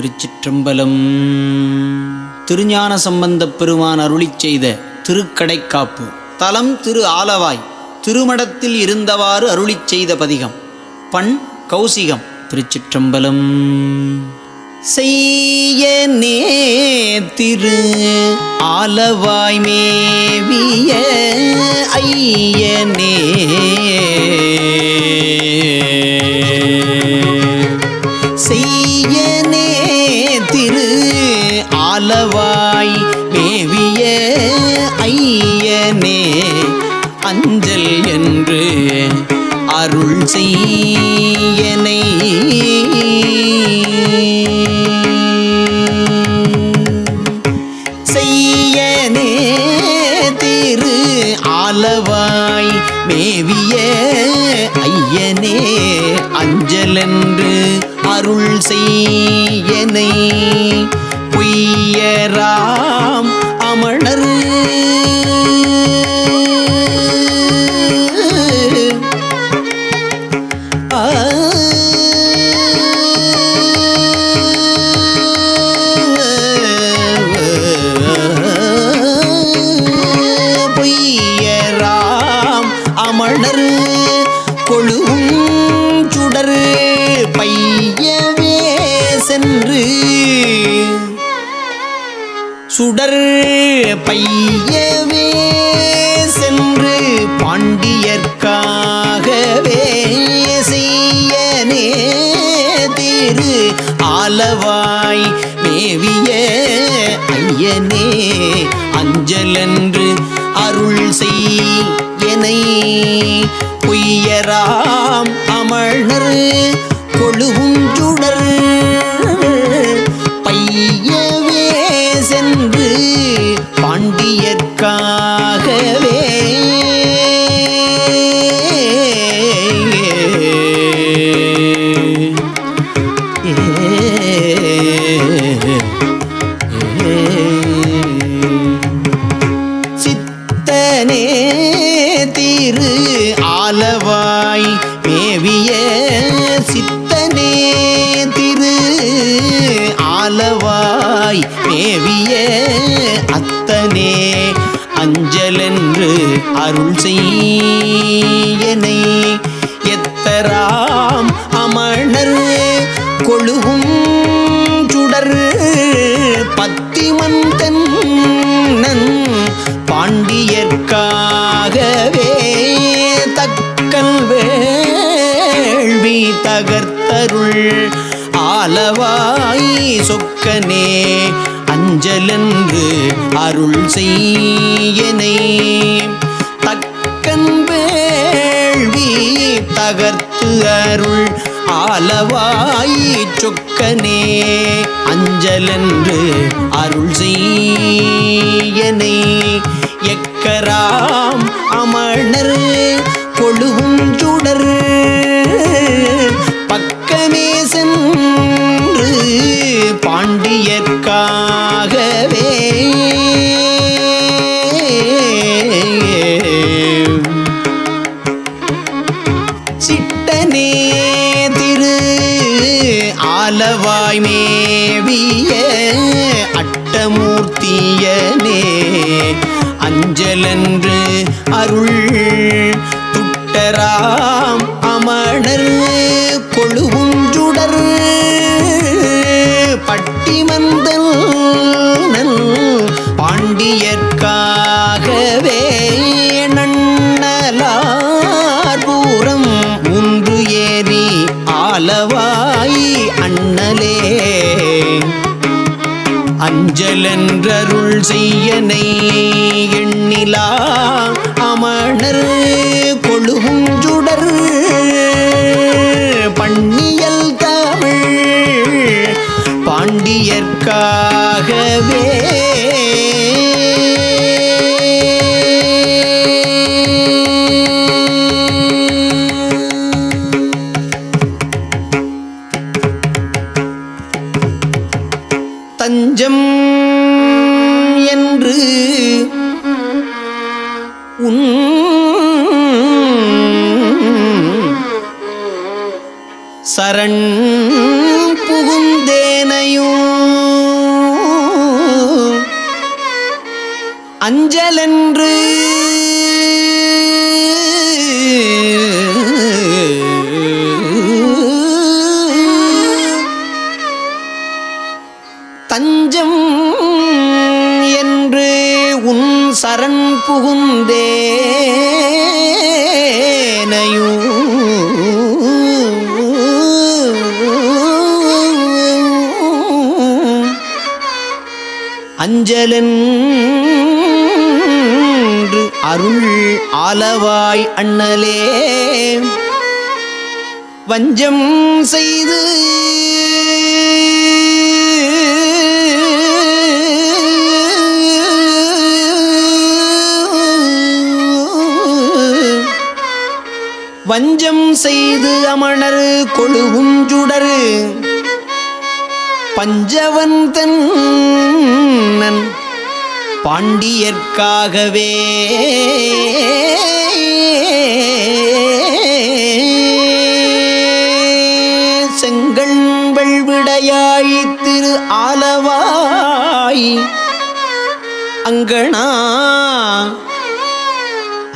திருச்சிற்றம்பலம். திருஞான சம்பந்தப் பெருமான் அருளிச் செய்த திருக்கடைக்காப்பு. தலம் திரு ஆலவாய் திருமடத்தில் இருந்தவாறு அருளிச் செய்த பதிகம். பண் கௌசிகம் திருச்சிற்றம்பலம். செய்ய திரு ஆலவாய் மேவிய ஐயனே அஞ்சல் என்று அருள் செய்யனை. செய்யனே திரு ஆலவாய் மேவிய ஐயனே அஞ்சலென்று அருள் செய்யனை. பொய்யராம் அமணர் சுடர் பையவே சென்று பாண்டியர்க்காகவே செய்யனே திரு ஆலவாய் மேவிய ஐயனே அஞ்சலென்று அருள் செய்யனை பொய்யராம் அமணர் கொழுவும் சுடர் பையவே சென்று பாண்டியர்க்காகவே. சித்தனே திரு ஆலவாய் மேவியே என்று அருள் செய்யனை. எத்தராம் அமணர் கொழுகும் சுடர் பத்திமந்தன் பாண்டியற்காகவே தக்கல் வேள்வி தகர்த்தருள் ஆலவாய் சொக்கனே. அஞ்சலென்று அருள் செய்யனை. தக்கன் வேள்வி தகர்த்து அருள் ஆலவாய் சொக்கனே. அஞ்சலென்று அருள் செய்யனை. எக்கராம் அமணர் கொழுவும் சுடர். பக்கமே சென்று பாண்டியற்காகவே சிட்டனே திரு ஆலவாய் மேவிய அட்டமூர்த்தியனே. அஞ்சலன்று அருள் துட்டராம் அமணர். பாண்டியர்க்காகவே நன்னலார் ஒன்று ஏறி ஆலவாய் அண்ணலே. அஞ்சலென்றருள் செய்யனை எண்ணிலா அமணர் கொழுகும் சுடர். பண்ணியல் தமிழ் பாண்டியற்காகவே சரண் புகுந்தேனையும். அஞ்சலென்று அஞ்சலென்று அருள் ஆலவாய் அண்ணலே. வஞ்சம் செய்து வஞ்சம் செய்து அமணர் கொழுகுஞ்சுடரு பஞ்சவந்தன் பாண்டியர்க்காகவே. செங்கண்பள் வெள்விடையாய் திரு ஆலவாய். அங்கணா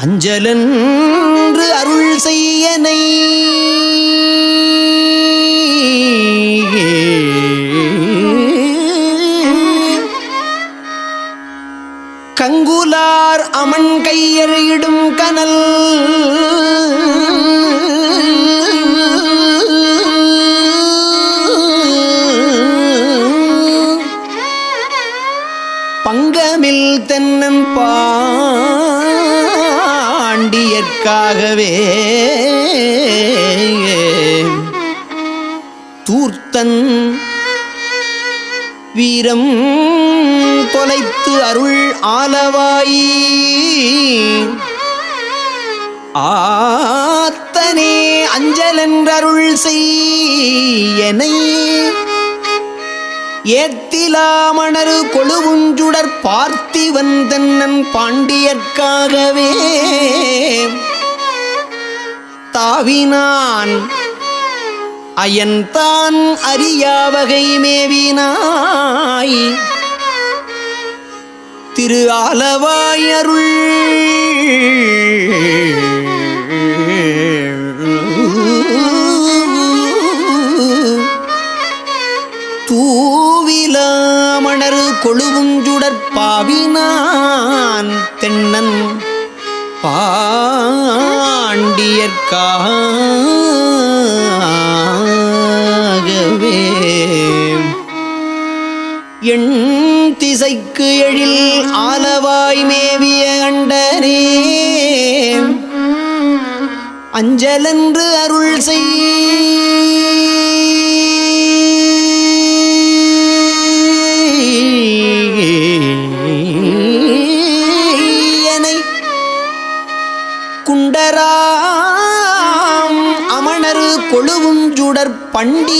அஞ்சலன்று அருள் செய்யனை உனக்காகவே. தூர்த்தன் வீரம் தொலைத்து அருள் ஆலவாயி. ஆத்தனே அஞ்சலென்றருள் செய்யனை ஏத்திலாமணரு கொழுவுஞ்சுடர் பார்த்தி தென்னன் பாண்டியர்க்காகவே. தாவினான் அயன்தான் அறியாவகை மேவினாய். திரு அளவாயருள் ஆகவே எண் திசைக்கு எழில் ஆலவாய் மேவிய அண்டனே அஞ்சலென்று அருள் செய் குண்டராம் அமணரு கொழுவும் சுடற் பண்டி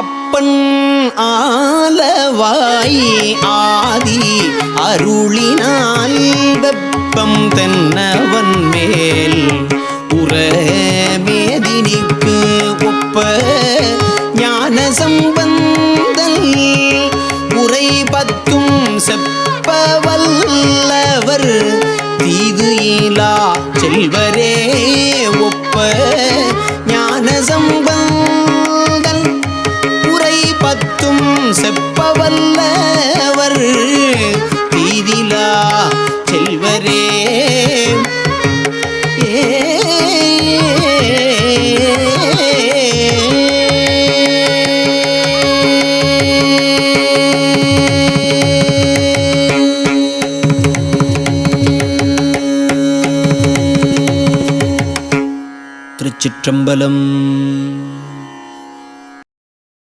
அப்பன் ஆலவாய் ஆதி அருளினால் வெப்பம் தென்னவன் மேல் உரமேதினிக்கு ஒப்ப ஞான சம்பந்த பத்தும் செப்பவல்லவர் தீது இலா செல்வரே ஒப்ப ஞான சம்பந்த திருச்சிற்றம்பலம்